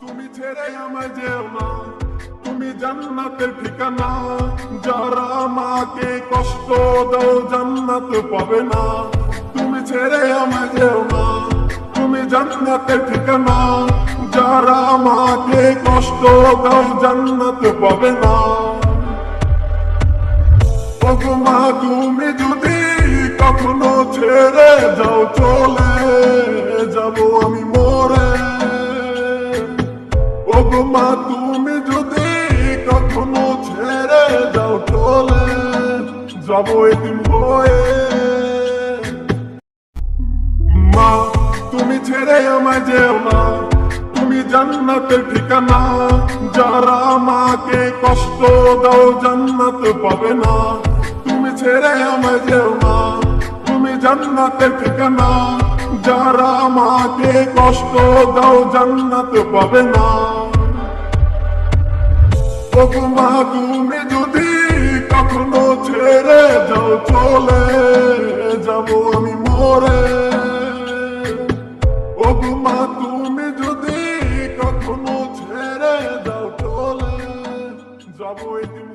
তুমি ছেড়ে আমায় যেও না। তুমি জান্নাতের ঠিকানা, যারা মাকে কষ্ট দাও জান্নাত পাবে না। তুমি ছেড়ে আমায় যেও না। তুমি জান্নাতের ঠিকানা, যারা মাকে কষ্ট দাও জান্নাত পাবে না। মা, তুমি যদি কখনো ছেড়ে যাও চলে মা তুমি যদি কখনো ছেড়ে যাও, চলে যাব এদিন হয়ে মা, তুমি ছেড়ে আমায় যেও না। তুমি জান্নাতের ঠিকানা। যারা মাকে কষ্ট দাও, জান্নাত পাবে না। তুমি ছেড়ে আমায় যেও না। তুমি জান্নাতের ঠিকানা। যারা মাকে কষ্ট দাও, জান্নাত পাবে না। ওগো মা তুমি যদি কখনো ছেড়ে যাও, চলে যাব আমি মরে। ওগুমা তুমি যদি কখনো ছেড়ে যাও, চলে যাব একদিন